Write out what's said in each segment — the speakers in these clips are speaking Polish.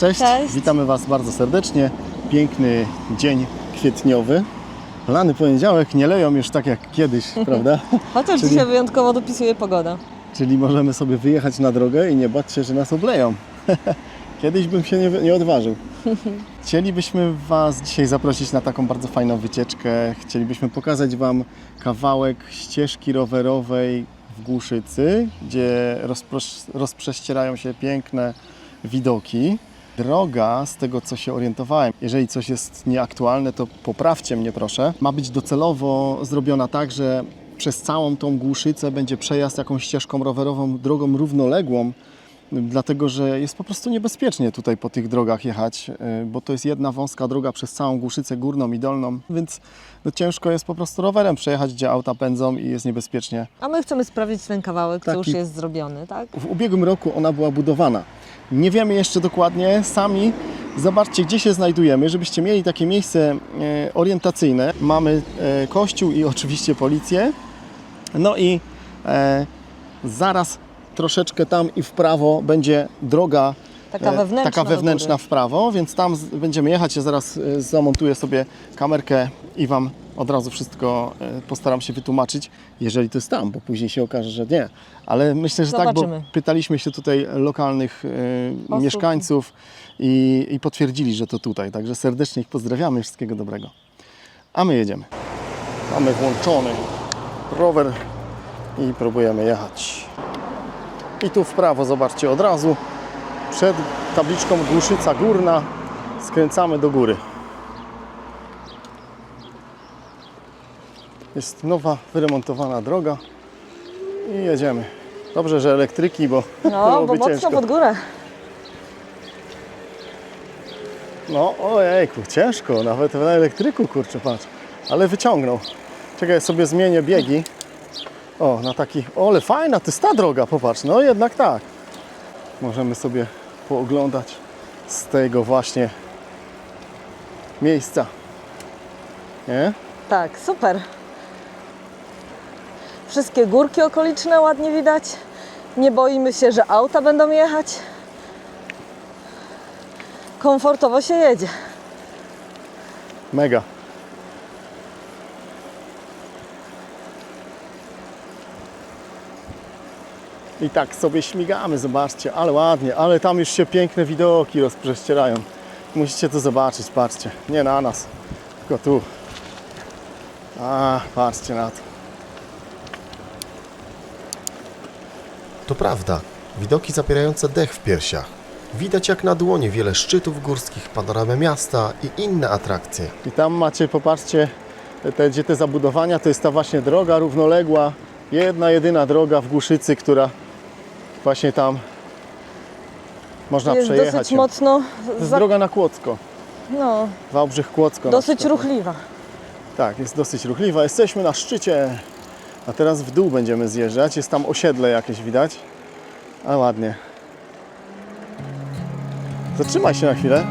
Cześć. Cześć. Witamy Was bardzo serdecznie. Piękny dzień kwietniowy. Lany poniedziałek nie leją już tak jak kiedyś, prawda? Chociaż Czyli- dzisiaj wyjątkowo dopisuje pogoda. Czyli możemy sobie wyjechać na drogę i nie bać się, że nas obleją. Kiedyś bym się nie, nie odważył. Chcielibyśmy Was dzisiaj zaprosić na taką bardzo fajną wycieczkę. Chcielibyśmy pokazać Wam kawałek ścieżki rowerowej w Głuszycy, gdzie rozpros- rozprześcierają się piękne widoki. Droga, z tego co się orientowałem, jeżeli coś jest nieaktualne, to poprawcie mnie proszę, ma być docelowo zrobiona tak, że przez całą tą Głuszycę będzie przejazd jakąś ścieżką rowerową, drogą równoległą, dlatego że jest po prostu niebezpiecznie tutaj po tych drogach jechać, y, bo to jest jedna wąska droga przez całą Głuszycę górną i dolną, więc no ciężko jest po prostu rowerem przejechać, gdzie auta pędzą i jest niebezpiecznie. A my chcemy sprawdzić ten kawałek, co Taki- już jest zrobiony, tak? W ubiegłym roku ona była budowana. Nie wiemy jeszcze dokładnie, sami zobaczcie, gdzie się znajdujemy, żebyście mieli takie miejsce e, orientacyjne. Mamy e, kościół i oczywiście policję. No i e, zaraz troszeczkę tam i w prawo będzie droga Taka e, wewnętrzna taka wewnętrzna w prawo, więc tam będziemy jechać. Ja zaraz e, zamontuję sobie kamerkę i Wam od razu wszystko e, postaram się wytłumaczyć, jeżeli to jest tam, bo później się okaże, że nie. Ale myślę, że tak, Zobaczymy. bo pytaliśmy się tutaj lokalnych Osób. mieszkańców i, i potwierdzili, że to tutaj. Także serdecznie ich pozdrawiamy, wszystkiego dobrego. A my jedziemy. Mamy włączony rower i próbujemy jechać. I tu w prawo, zobaczcie, od razu przed tabliczką Głuszyca Górna skręcamy do góry. Jest nowa, wyremontowana droga i jedziemy. Dobrze, że elektryki, bo No, bo mocno ciężko. pod górę. No, ojejku, ciężko, nawet na elektryku, kurczę, patrz. Ale wyciągnął. Czekaj, sobie zmienię biegi. O, na taki, o, ale fajna, to jest ta droga, popatrz, no jednak tak. Możemy sobie pooglądać z tego właśnie miejsca. Nie? Tak, super. Wszystkie górki okoliczne ładnie widać. Nie boimy się, że auta będą jechać. Komfortowo się jedzie. Mega. I tak sobie śmigamy, zobaczcie, ale ładnie, ale tam już się piękne widoki rozprześcierają. Musicie to zobaczyć, patrzcie. Nie na nas, tylko tu. A, patrzcie na to. To prawda, widoki zapierające dech w piersiach. Widać jak na dłoni wiele szczytów górskich, panoramę miasta i inne atrakcje. I tam macie, popatrzcie, te, gdzie te zabudowania, to jest ta właśnie droga równoległa, jedna, jedyna droga w Głuszycy, która właśnie tam można jest przejechać. dosyć ją. mocno, To jest za... droga na Kłodzko, no, Wałbrzych-Kłodzko. na dosyć przykład. ruchliwa. Tak, jest dosyć ruchliwa. Jesteśmy na szczycie, a teraz w dół będziemy zjeżdżać. Jest tam osiedle jakieś widać, a ładnie. Zatrzymaj się na chwilę.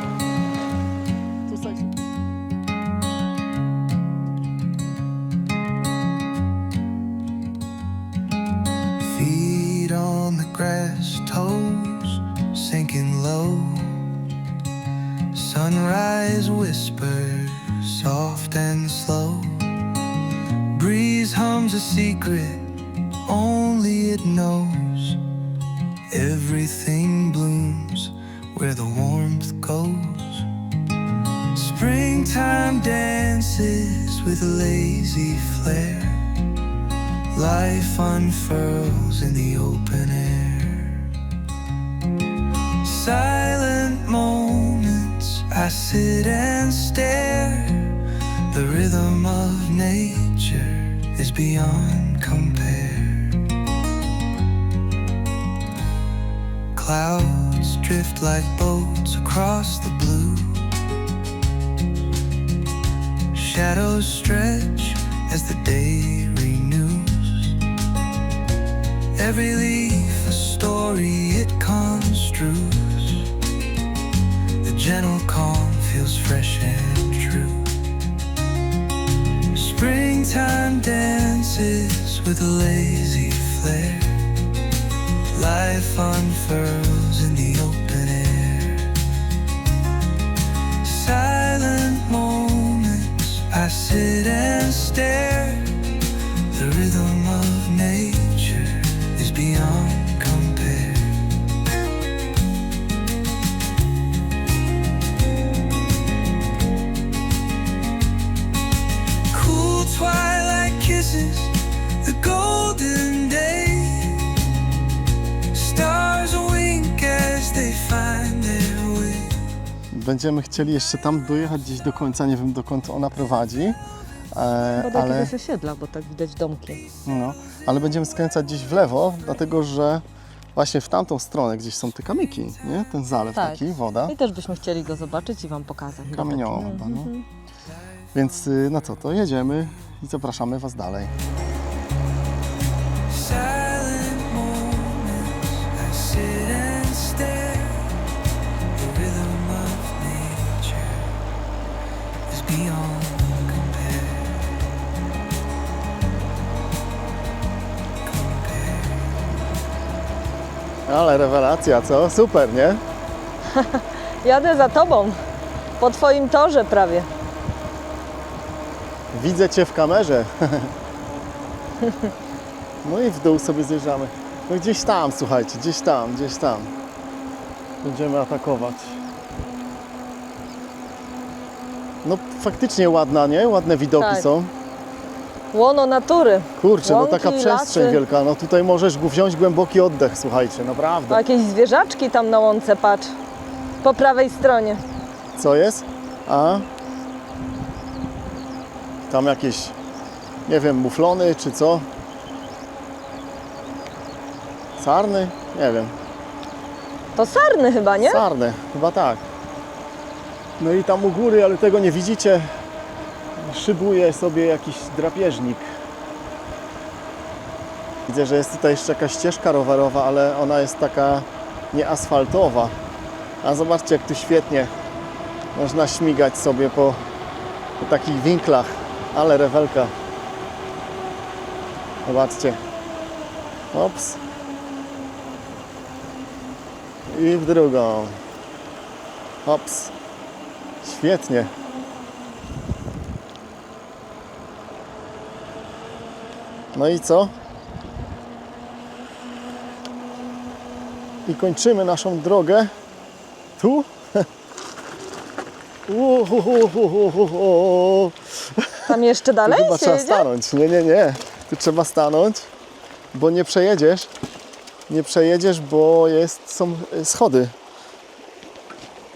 Only it knows. Everything blooms where the warmth goes. Springtime dances with a lazy flair. Life unfurls in the open air. Silent moments, I sit and stare. The rhythm of nature is beyond Clouds drift like boats across the blue. Shadows stretch as the day renews. Every leaf a story it construes. The gentle calm feels fresh and true. Springtime dances with a lazy flair life unfurls in the open air. Silent moments, I sit and stare. Będziemy chcieli jeszcze tam dojechać gdzieś do końca, nie wiem dokąd ona prowadzi. E, Bo do ale, jakiegoś osiedla, bo tak widać domki. no, ale będziemy skręcać gdzieś w lewo, dlatego że właśnie w tamtą stronę gdzieś są te kamyki, nie? Ten zalew Tak. taki, woda. I też byśmy chcieli go zobaczyć i Wam pokazać. Kamieniowa chyba, no. Więc y, no co, to jedziemy i zapraszamy Was dalej. Ale rewelacja, co? Super, nie? Jadę za Tobą. Po Twoim torze prawie. Widzę Cię w kamerze. No i w dół sobie zjeżdżamy. No gdzieś tam, słuchajcie, gdzieś tam, gdzieś tam. Będziemy atakować. No faktycznie ładna, nie? Ładne widoki Tak. są. Łono natury. Kurczę, no Łąki, taka przestrzeń lasy. wielka. No tutaj możesz wziąć głęboki oddech, słuchajcie, naprawdę. jakieś zwierzaczki tam na łące, patrz. Po prawej stronie. Co jest? A? Tam jakieś, nie wiem, muflony czy co? Sarny? Nie wiem. To sarny chyba, nie? Sarny, chyba tak. No i tam u góry, ale tego nie widzicie, szybuje sobie jakiś drapieżnik. Widzę, że jest tutaj jeszcze jakaś ścieżka rowerowa, ale ona jest taka nieasfaltowa. A zobaczcie, jak tu świetnie można śmigać sobie po, po takich winklach. Ale rewelka. Zobaczcie. Ops. I w drugą. Hops. Świetnie. No i co? I kończymy naszą drogę tu. Tam jeszcze Tu dalej chyba się trzeba jedzie? stanąć. Nie, nie, nie. Tu trzeba stanąć, bo nie przejedziesz. Nie przejedziesz, bo jest, są y, schody.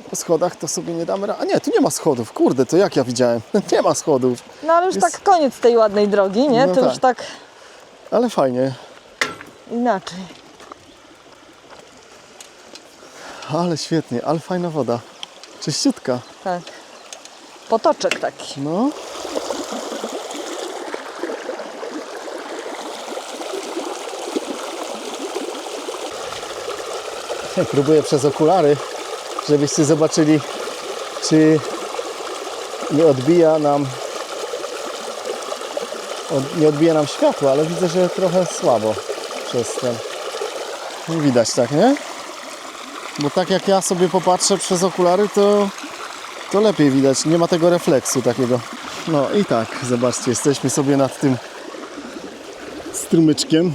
Po schodach to sobie nie damy. A nie, tu nie ma schodów. Kurde, to jak ja widziałem? Nie ma schodów. No ale już Jest- tak koniec tej ładnej drogi, nie? No to tak. już tak Ale fajnie. inaczej. Ale świetnie, ale fajna woda. Czyściutka. Tak. Potoczek taki. No. Próbuję przez okulary, żebyście zobaczyli, czy nie odbija nam nie odbija nam światła, ale widzę, że trochę słabo przez ten. Nie widać tak, nie? Bo tak jak ja sobie popatrzę przez okulary, to to lepiej widać, nie ma tego refleksu takiego. No i tak, zobaczcie, jesteśmy sobie nad tym strumyczkiem.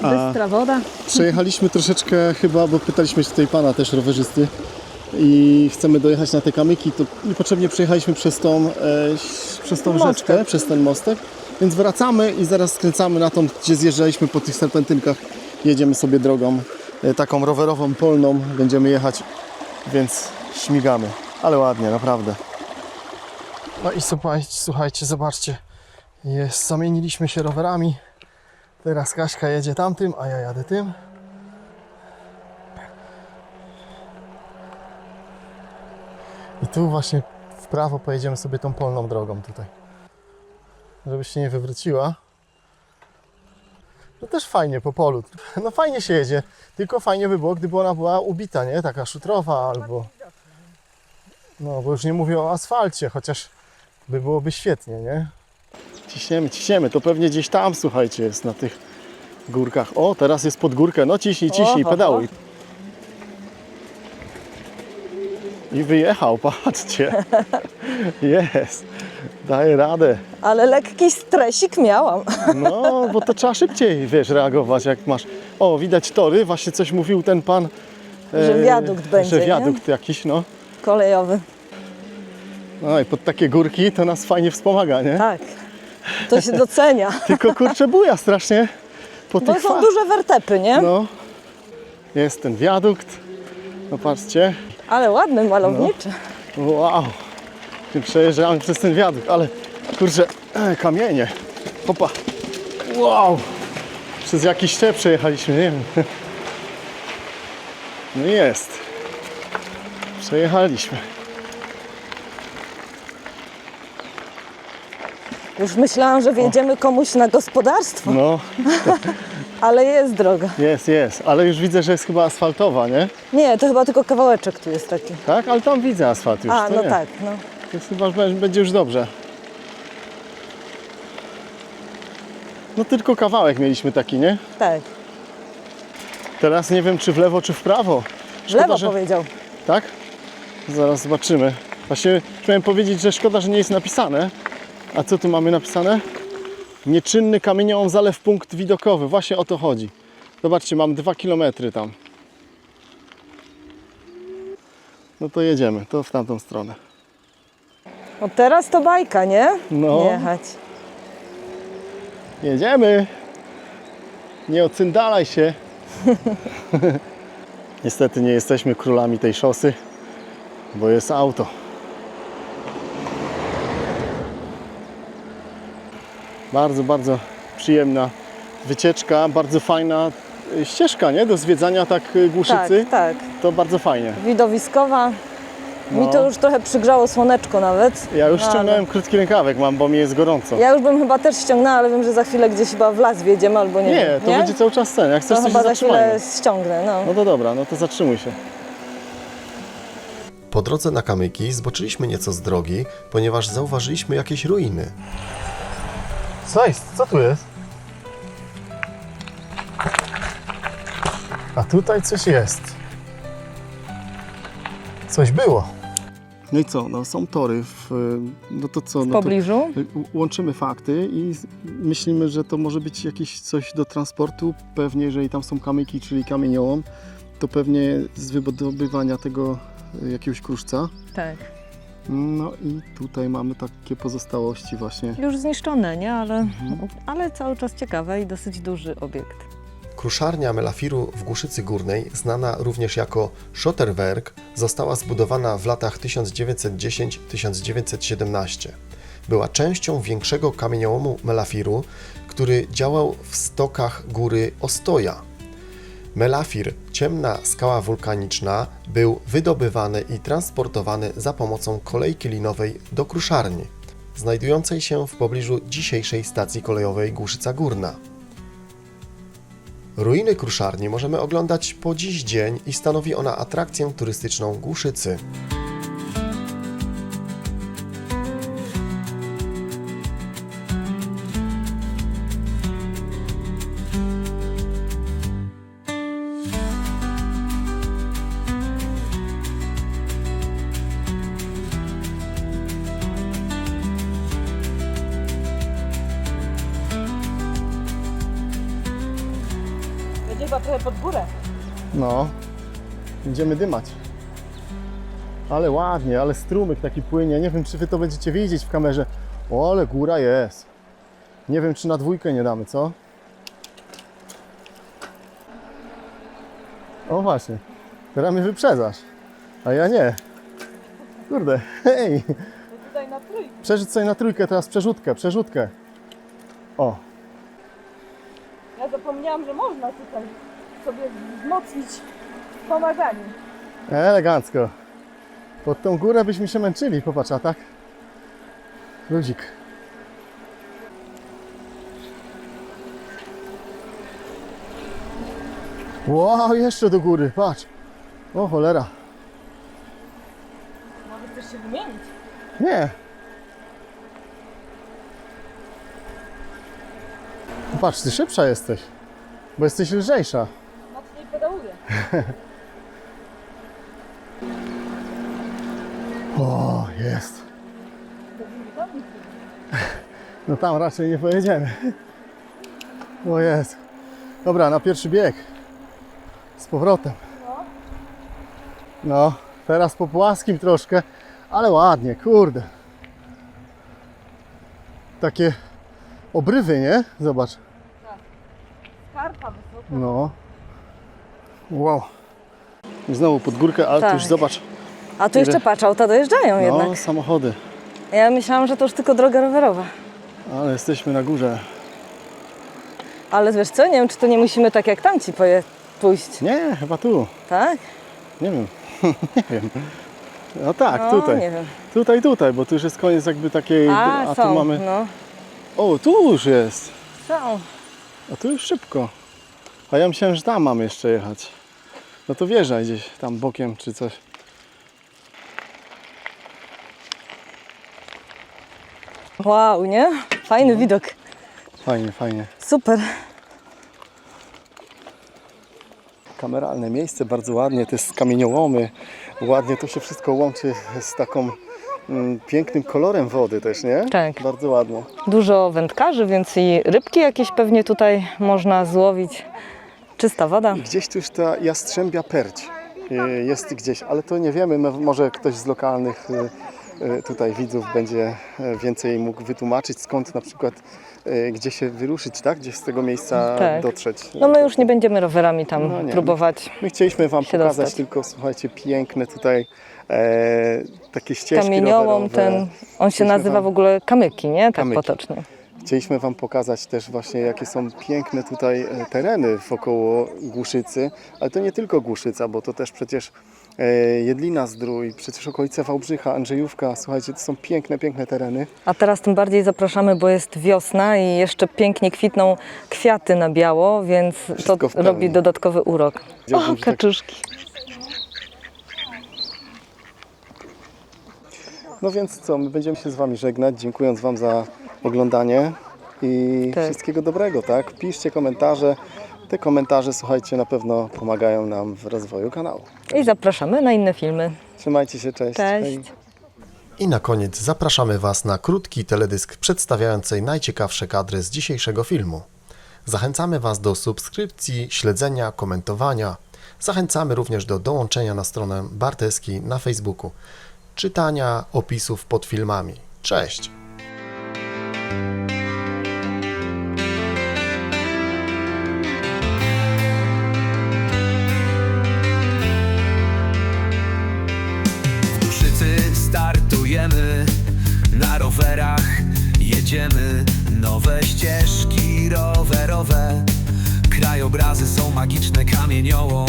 Bystra woda. przejechaliśmy troszeczkę chyba, bo pytaliśmy się tutaj pana też rowerzysty i chcemy dojechać na te kamyki, to niepotrzebnie przejechaliśmy przez tą, e, przez tą Mostek. rzeczkę, przez ten mostek, więc wracamy i zaraz skręcamy na tą, gdzie zjeżdżaliśmy po tych serpentynkach. Jedziemy sobie drogą e, taką rowerową, polną, będziemy jechać, więc śmigamy. Ale ładnie, naprawdę. No i słuchajcie, słuchajcie, zobaczcie, jest, zamieniliśmy się rowerami. Teraz Kaśka jedzie tamtym, a ja jadę tym. I tu właśnie w prawo pojedziemy sobie tą polną drogą tutaj. Żebyś się nie wywróciła. No też fajnie po polu. No fajnie się jedzie. Tylko fajnie by było, gdyby ona była ubita, nie? Taka szutrowa albo... No, bo już nie mówię o asfalcie, chociaż by byłoby świetnie, nie? Ciśniemy, ciśniemy. To pewnie gdzieś tam, słuchajcie, jest na tych górkach. O, teraz jest pod górkę. No ciśnij, ciśnij, pedałuj. I wyjechał, patrzcie. Jest. Daje radę. Ale lekki stresik miałam. No, bo to trzeba szybciej, wiesz, reagować, jak masz... O, widać tory, właśnie coś mówił ten pan... Że e, wiadukt będzie, Że nie? wiadukt jakiś, no. Kolejowy. No i pod takie górki to nas fajnie wspomaga, nie? Tak. To się docenia. Tylko kurczę buja strasznie po Bo tych są duże wertepy, nie? No, jest ten wiadukt. No patrzcie. Ale ładny, malowniczy. Wow. Ty przejeżdżamy przez ten wiadukt, ale kurczę, kamienie. Hopa. Wow. Przez jakiś szczep przejechaliśmy, nie wiem. No jest. Przejechaliśmy. Już myślałam, że wjedziemy komuś na gospodarstwo, No, ale jest droga. jest, jest. Ale już widzę, że jest chyba asfaltowa, nie? Nie, to chyba tylko kawałeczek tu jest taki. Tak? Ale tam widzę asfalt już. A, to no nie. tak, no. To chyba będzie już dobrze. No tylko kawałek mieliśmy taki, nie? Tak. Teraz nie wiem, czy w lewo, czy w prawo. W lewo że... powiedział. Tak? Zaraz zobaczymy. Właśnie chciałem powiedzieć, że szkoda, że nie jest napisane. A co tu mamy napisane? Nieczynny kamieniołom zalew punkt widokowy. Właśnie o to chodzi. Zobaczcie, mam dwa kilometry tam. No to jedziemy, to w tamtą stronę. No teraz to bajka, nie? No. Jechać. Jedziemy! Nie ocyndalaj się! Niestety nie jesteśmy królami tej szosy, bo jest auto. Bardzo, bardzo przyjemna wycieczka, bardzo fajna ścieżka, nie? Do zwiedzania tak y, Głuszycy. Tak, tak. To bardzo fajnie. Widowiskowa. Mi No. to już trochę przygrzało słoneczko nawet. Ja już No, ale- ściągnąłem krótki rękawek, mam, bo mi jest gorąco. Ja już bym chyba też ściągnęła, ale wiem, że za chwilę gdzieś chyba w las wjedziemy albo nie, Nie, wiem. to będzie cały czas ten. Jak chcesz, To się chyba za chwilę ściągnę, no. No to dobra, no to zatrzymuj się. Po drodze na kamyki zboczyliśmy nieco z drogi, ponieważ zauważyliśmy jakieś ruiny. Co jest? Co tu jest? A tutaj coś jest. Coś było. No i co? No są tory w... No to co? W no to pobliżu. łączymy fakty i myślimy, że to może być jakieś coś do transportu. Pewnie, jeżeli tam są kamyki, czyli kamieniołom, to pewnie z wydobywania tego y, jakiegoś kruszca. Tak. No i tutaj mamy takie pozostałości właśnie. Już zniszczone, nie? Ale, Mhm. ale cały czas ciekawe i dosyć duży obiekt. Kruszarnia Melafiru w Głuszycy Górnej, znana również jako Schotterwerk, została zbudowana w latach 1910-1917. Była częścią większego kamieniołomu Melafiru, który działał w stokach góry Ostoja. Melafir, ciemna skała wulkaniczna, był wydobywany i transportowany za pomocą kolejki linowej do kruszarni, znajdującej się w pobliżu dzisiejszej stacji kolejowej Głuszyca Górna. Ruiny kruszarni możemy oglądać po dziś dzień i stanowi ona atrakcję turystyczną Głuszycy. Trochę pod górę. No, będziemy dymać. Ale ładnie, ale strumyk taki płynie. Nie wiem, czy wy to będziecie widzieć w kamerze. O, ale góra jest. Nie wiem, czy na dwójkę nie damy, co? O właśnie, teraz mnie wyprzedzasz, a ja nie. Kurde, hej, Tutaj na trójkę. przerzut sobie na trójkę, teraz przerzutkę, przerzutkę. O, Ja zapomniałam, że można tutaj sobie wzmocnić pomaganie. elegancko. Pod tą górę byśmy się męczyli, popatrz, a tak? Ludzik. Wow, jeszcze do góry, patrz. O cholera. Może chcesz się wymienić? Nie. Patrz, ty szybsza jesteś, bo jesteś lżejsza. O, jest. No tam raczej nie pojedziemy. O jest. Dobra, na pierwszy bieg. Z powrotem. No, teraz po płaskim troszkę, ale ładnie, kurde. Takie obrywy, nie? Zobacz. Skarpa wysoka. No. Wow. I znowu pod górkę, ale tu Tak. już zobacz, A tu jeszcze patrz, auta dojeżdżają No, jednak. samochody. Ja myślałam, że to już tylko droga rowerowa. Ale jesteśmy na górze. Ale wiesz co, nie wiem, czy to nie musimy tak jak tamci poje- pójść, Nie, chyba tu. tak? Nie wiem. nie wiem. No tak, No, tutaj. nie wiem. Tutaj, tutaj, bo tu już jest koniec jakby takiej... A, tu są, mamy... no. O, tu już jest. Są. A tu już szybko. A ja myślałem, że tam mamy jeszcze jechać. No to wjeżdżaj gdzieś tam bokiem czy coś. Wow, nie? Fajny widok. Fajnie, fajnie. Super. Kameralne miejsce, bardzo ładnie, te skamieniołomy. Ładnie to się wszystko łączy z taką mm, pięknym kolorem wody też, nie? Tak. Bardzo ładnie. Dużo wędkarzy, więc i rybki jakieś pewnie tutaj można złowić. Czysta woda. Gdzieś tu już ta jastrzębia perć y, jest gdzieś, ale to nie wiemy, mo- może ktoś z lokalnych y, y, tutaj widzów będzie więcej mógł wytłumaczyć, skąd na przykład, gdzie się wyruszyć, tak? Gdzie z tego miejsca Tak. dotrzeć. No my już nie będziemy rowerami tam No próbować. My chcieliśmy Wam pokazać dostać. tylko, słuchajcie, piękne tutaj e, takie ścieżki Kamieniołom rowerowe. ten, on się nazywa wam- w ogóle kamyki, nie? Tak Kamyki. potocznie. Chcieliśmy Wam pokazać też właśnie, jakie są piękne tutaj e, tereny wokoło Głuszycy, ale to nie tylko Głuszyca, bo to też przecież e, Jedlina Zdrój, przecież okolice Wałbrzycha, Andrzejówka, słuchajcie, to są piękne, piękne tereny. A teraz tym bardziej zapraszamy, bo jest wiosna i jeszcze pięknie kwitną kwiaty na biało, więc Wszystko to robi dodatkowy urok. O, kaczuszki. No więc co, my będziemy się z Wami żegnać, dziękując Wam za oglądanie i Tak. wszystkiego dobrego, tak? Piszcie komentarze. Te komentarze, słuchajcie, na pewno pomagają nam w rozwoju kanału. I zapraszamy na inne filmy. Trzymajcie się, cześć. Cześć. Hej. I na koniec zapraszamy Was na krótki teledysk przedstawiający najciekawsze kadry z dzisiejszego filmu. Zachęcamy Was do subskrypcji, śledzenia, komentowania. Zachęcamy również do dołączenia na stronę Barteski na Facebooku, czytania opisów pod filmami. Cześć! Rowerach, jedziemy nowe ścieżki rowerowe. Krajobrazy są magiczne kamieniołom,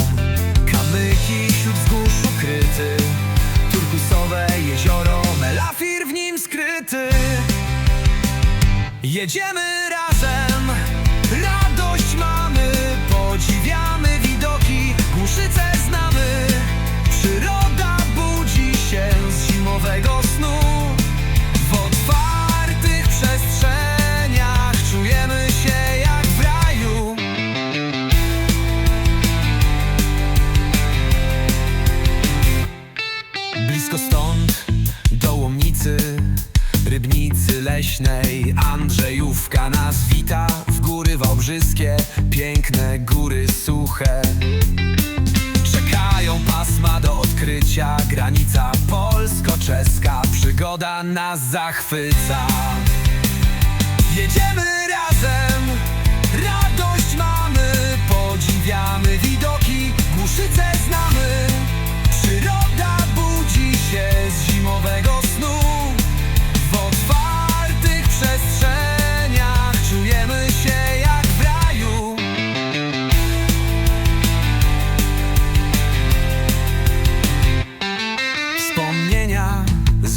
kamyki wśród wzgórz ukryty, turkusowe jezioro, melafir w nim skryty. Jedziemy Leśnej, Andrzejówka nas wita w góry wałbrzyskie, piękne góry suche. Czekają pasma do odkrycia, granica polsko-czeska, przygoda nas zachwyca. Jedziemy razem, radość mamy, podziwiamy widoki, głuszyce znamy. Przyroda budzi się z zimowego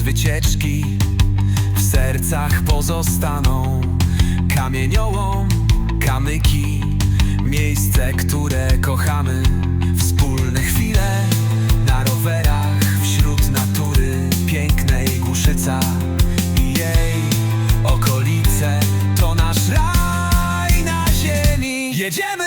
wycieczki w sercach pozostaną kamieniołom kamyki, miejsce, które kochamy, wspólne chwile na rowerach wśród natury pięknej Głuszyca i jej okolice to nasz raj na ziemi. Jedziemy!